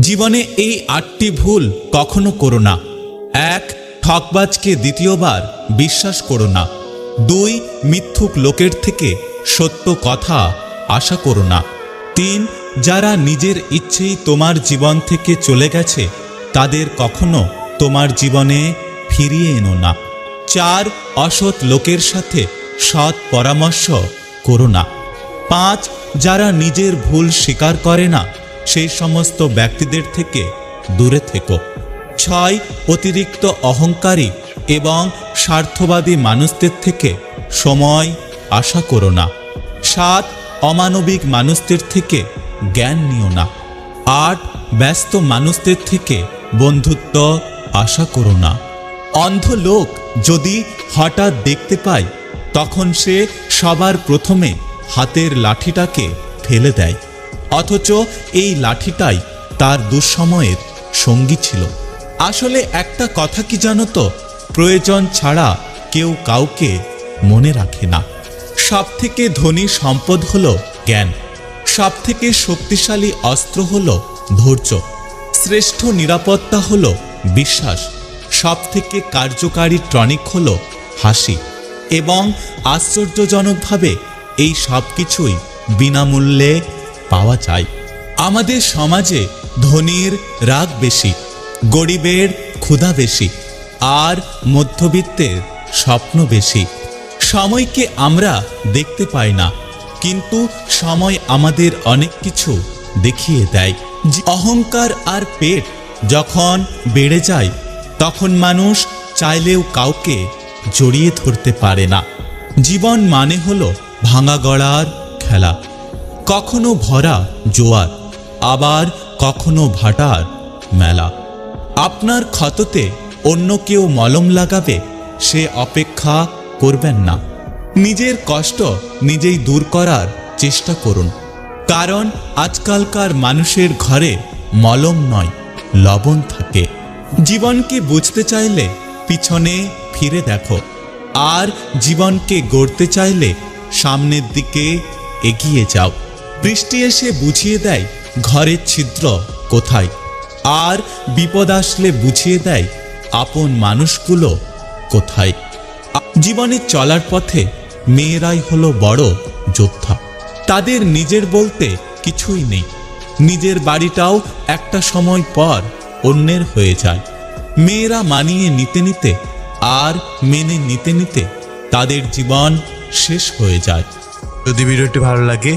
জীবনে এই আটটি ভুল কখনো করো না। এক, ঠকবাজকে দ্বিতীয়বার বিশ্বাস করো না। দুই, মিথ্যুক লোকের থেকে সত্য কথা আশা করো না। তিন, যারা নিজের ইচ্ছেই তোমার জীবন থেকে চলে গেছে, তাদের কখনো তোমার জীবনে ফিরিয়ে এনো না। চার, অসৎ লোকের সাথে সৎ পরামর্শ করো না। পাঁচ, যারা নিজের ভুল স্বীকার করে না সেই সমস্ত ব্যক্তিদের থেকে দূরে থেকো। ছয়, অতিরিক্ত অহংকারী এবং স্বার্থবাদী মানুষদের থেকে সময় আশা করো না। সাত, অমানবিক মানুষদের থেকে জ্ঞান নিও না। আট, ব্যস্ত মানুষদের থেকে বন্ধুত্ব আশা করো না। অন্ধ লোক যদি হঠাৎ দেখতে পায়, তখন সে সবার প্রথমে হাতের লাঠিটাকে ফেলে দেয়। অথচ এই লাঠিটাই তার দুঃসময়ের সঙ্গী ছিল। আসলে একটা কথা কি জানো তো? প্রয়োজন ছাড়া কেউ কাউকে মনে রাখে না। সব থেকে ধনী সম্পদ হল জ্ঞান। সব থেকে শক্তিশালী অস্ত্র হল ধৈর্য। শ্রেষ্ঠ নিরাপত্তা হল বিশ্বাস। সব থেকে কার্যকারী টনিক হল হাসি। এবং আশ্চর্যজনকভাবে এই সব কিছুই বিনামূল্যে পাওয়া যায়। আমাদের সমাজে ধনীর রাগ বেশি, গরিবের ক্ষুধা বেশি, আর মধ্যবিত্তের স্বপ্ন বেশি। সময়কে আমরা দেখতে পাই না, কিন্তু সময় আমাদের অনেক কিছু দেখিয়ে দেয়। অহংকার আর পেট যখন বেড়ে যায়, তখন মানুষ চাইলেও কাউকে জড়িয়ে ধরতে পারে না। জীবন মানে হলো ভাঙা গড়ার খেলা। কখনো ভরা জোয়ার, আবার কখনো ভাটার মেলা। আপনার ক্ষততে অন্য কেউ মলম লাগাবে, সে অপেক্ষা করবেন না। নিজের কষ্ট নিজেই দূর করার চেষ্টা করুন। কারণ আজকালকার মানুষের ঘরে মলম নয়, লবণ থাকে। জীবনকে বুঝতে চাইলে পিছনে ফিরে দেখো। আর জীবনকে গড়তে চাইলে সামনের দিকে এগিয়ে যাও। বৃষ্টি এসে বুঝিয়ে দেয় ঘরের ছিদ্র কোথায়। আর বিপদ আসলে বুঝিয়ে দেয় আপন মানুষগুলো কোথায়। জীবনে চলার পথে মেয়েরাই হলো বড় যোদ্ধা। তাদের নিজের বলতে কিছুই নেই। নিজের বাড়িটাও একটা সময় পর অন্যের হয়ে যায়। মেয়েরা মানিয়ে নিতে নিতে আর মেনে নিতে নিতে তাদের জীবন শেষ হয়ে যায়। যদি ভিডিওটি ভালো লাগে